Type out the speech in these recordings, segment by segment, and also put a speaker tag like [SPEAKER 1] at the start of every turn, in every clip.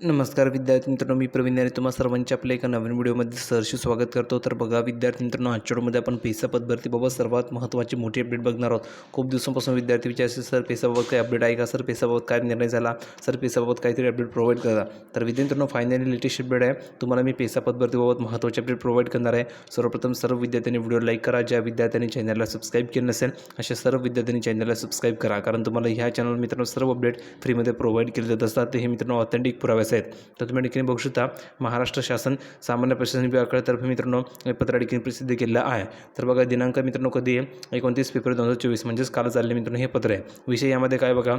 [SPEAKER 1] नमस्कार विद्यार्थी मित्रांनो मी प्रवीण आणि तुम्हा सर्वांच्या आपल्या एका नवीन व्हिडिओमध्ये सहर्षी स्वागत करतो. तर बघा विद्यार्थी मित्रांनो आजच्या व्हिडिओमध्ये आपण पेसा पदभरतीबाबत सर्वात महत्त्वाची मोठी अपडेट बघणार आहोत. खूप दिवसांपासून विद्यार्थी विचारते सर पेसाबाबत काही अपडेट आहे का? सर पेसाबाबत काय निर्णय झाला? सर पेसाबाबत काहीतरी अपडेट प्रोव्हाइड करा. तर विद्यार्थी मित्रांनो फायनली लेटेस्ट अपडेट आहे. तुम्हाला मी पेसा पदभरतीबाबत महत्त्वाची अपडेट प्रोव्हाइड करणार आहे. सर्वप्रथम सर्व विद्यार्थ्यांनी व्हिडिओ लाईक करा. ज्या विद्यार्थ्यांनी चॅनलला सबस्क्राईब केलं नसेल अशा सर्व विद्यार्थ्यांनी चॅनलला सबस्क्राईब करा. कारण तुम्हाला ह्या चॅनल मित्रांनो सर्व अपडेट फ्रीमध्ये प्रोव्हाइड केले जात असतात. ते हे मित्रांनो ऑथेंटिक करायचे आहेत. तर तुम्ही ठिकाणी बघू शकता महाराष्ट्र शासन सामान्य प्रशासन विभागातर्फे मित्रांनो हे पत्र ठिकाणी प्रसिद्ध केलेलं आहे. तर बघा दिनांक मित्रांनो कधी आहे? एकोणतीस फेब्रुवारी दोन हजार चोवीस म्हणजेच काल चालले मित्रांनो हे पत्र आहे. विषय यामध्ये काय बघा?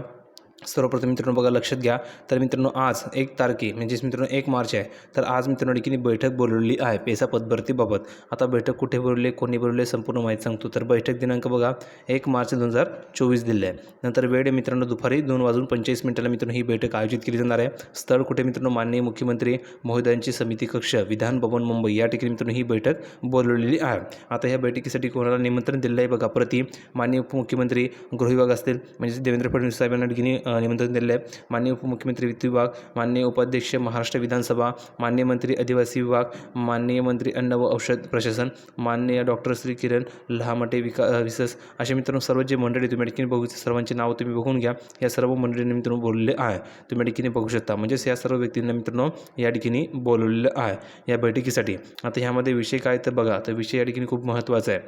[SPEAKER 1] सर्वप्रथम मित्रांनो बघा लक्षात घ्या. तर मित्रांनो आज एक तारखे म्हणजेच मित्रांनो एक मार्च आहे. तर आज मित्रांनो ठिकाणी बैठक बोलवली आहे पेसा पदभरतीबाबत आता बैठक कुठे बोलवली कोणी बोलवले संपूर्ण माहिती सांगतो. तर बैठक दिनांक बघा एक मार्च दोन हजार चोवीस दिले आहे. नंतर वेळ आहे मित्रांनो दुपारी दोन वाजून पंचेचाळीस मिनिटाला मित्रांनो ही बैठक आयोजित केली जाणार आहे. स्थळ कुठे मित्रांनो? माननीय मुख्यमंत्री महोदयांची समिती कक्ष विधान भवन मुंबई. या ठिकाणी मित्रांनो ही बैठक बोलवलेली आहे. आता ह्या बैठकीसाठी कोणाला निमंत्रण दिलं आहे? बघा प्रति माननीय उपमुख्यमंत्री गृह विभाग असतील म्हणजे देवेंद्र फडणवीस साहेबांना ठिकाणी निमंत्रण दिलेलं आहे. मान्य उपमुख्यमंत्री वित्त विभाग माननीय उपाध्यक्ष महाराष्ट्र विधानसभा मान्य मंत्री आदिवासी विभाग माननीय मंत्री अन्न व औषध प्रशासन माननीय डॉक्टर श्री किरण लहामटे विका विसस असे मित्रांनो सर्व जे मंडळी तुम्ही ठिकाणी बघू सर्वांची नावं तुम्ही बघून घ्या. या सर्व मंडळींनी मित्रांनो बोललेले आहे. तुम्ही ठिकाणी बघू शकता. म्हणजेच या सर्व व्यक्तींना मित्रांनो या ठिकाणी बोलवलेलं आहे. या बैठकीसाठी. आता ह्यामध्ये विषय काय तर बघा. तर विषय या ठिकाणी खूप महत्त्वाचा आहे.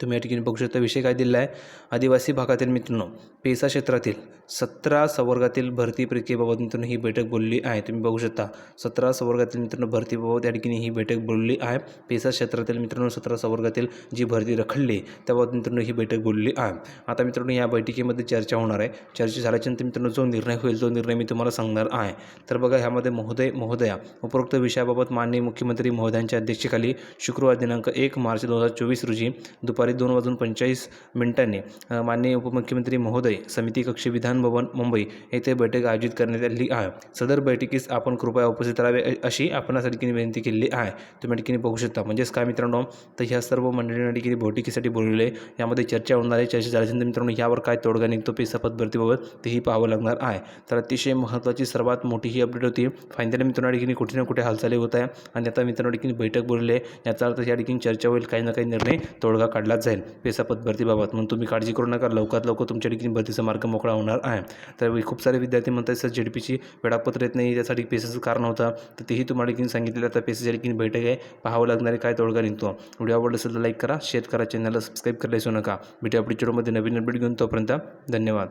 [SPEAKER 1] तुम्ही या ठिकाणी बघू शकता. विषय काय दिलेला आहे? आदिवासी भागातील मित्रांनो पेसा क्षेत्रातील सतरा संवर्गातील भरती प्रक्रियेबाबत मित्रांनो ही बैठक बोलली आहे. तुम्ही बघू शकता सतरा संवर्गातील मित्रांनो भरतीबाबत या ठिकाणी ही बैठक बोलली आहे. पेसा क्षेत्रातील मित्रांनो सतरा संवर्गातील जी भरती रखडली त्याबाबत मित्रांनो ही बैठक बोलली आहे. आता मित्रांनो या बैठकीमध्ये चर्चा होणार आहे. चर्चा झाल्याच्यानंतर मित्रांनो जो निर्णय होईल तो निर्णय मी तुम्हाला सांगणार आहे. तर बघा ह्यामध्ये महोदय महोदया उपरोक्त विषयाबाबत माननीय मुख्यमंत्री महोदयांच्या अध्यक्षतेखाली शुक्रवार दिनांक एक मार्च दोन हजार चोवीस रोजी दुपारी दोन वाजून पंचेचाळीस मिनिटांनी माननीय उपमुख्यमंत्री महोदय समिती कक्ष विधान भवन मुंबई येथे बैठक आयोजित करण्यात आली आहे. सदर बैठकीस आपण कृपया उपस्थित राहावे अशी आपणास ठिकाणी विनंती केलेली आहे. तुम्ही ठिकाणी बघू शकता. म्हणजेच काय मित्रांनो? तर ह्या सर्व मंडळींना ठिकाणी बैठकीसाठी बोलवले. यामध्ये चर्चा होणार आहे. चर्चा झाल्यानंतर मित्रांनो यावर काय तोडगा निघतो पेसापद भरतीबाबत तेही पाहावं लागणार आहे. तर अतिशय महत्त्वाची सर्वात मोठी ही अपडेट होती. फायनली मित्रांनो ठिकाणी कुठे ना कुठे हालचाली होत आहे. आणि आता मित्रांनो ठिकाणी बैठक बोलले. आहे याचा अर्थ या ठिकाणी चर्चा होईल. काही ना काही निर्णय तोडगा काढलाच जाईल. पेसा भरतीबाबत म्हणून तुम्ही काळजी करू नका. लवकरात लवकर तुमच्या ठिकाणी भरतीचा मार्ग मोकळा होणार आहे. तर खूप सारे विद्यार्थी म्हणतात सर डी पीची वेळापत्र येत नाही त्यासाठी पेसेसचं कारण होतं. तर तेही तुम्हाला की सांगितलेलं आता पेसाच्या की बैठक आहे पाहावं लागणार आहे काय तोडगा निघतो. व्हिडिओ आवडला असेल तर लाईक करा शेअर करा चॅनलला सबस्क्राईब करायला विसरू नका. व्हिडिओ अपडेट नवीन अपडेट घेऊन तोपर्यंत धन्यवाद.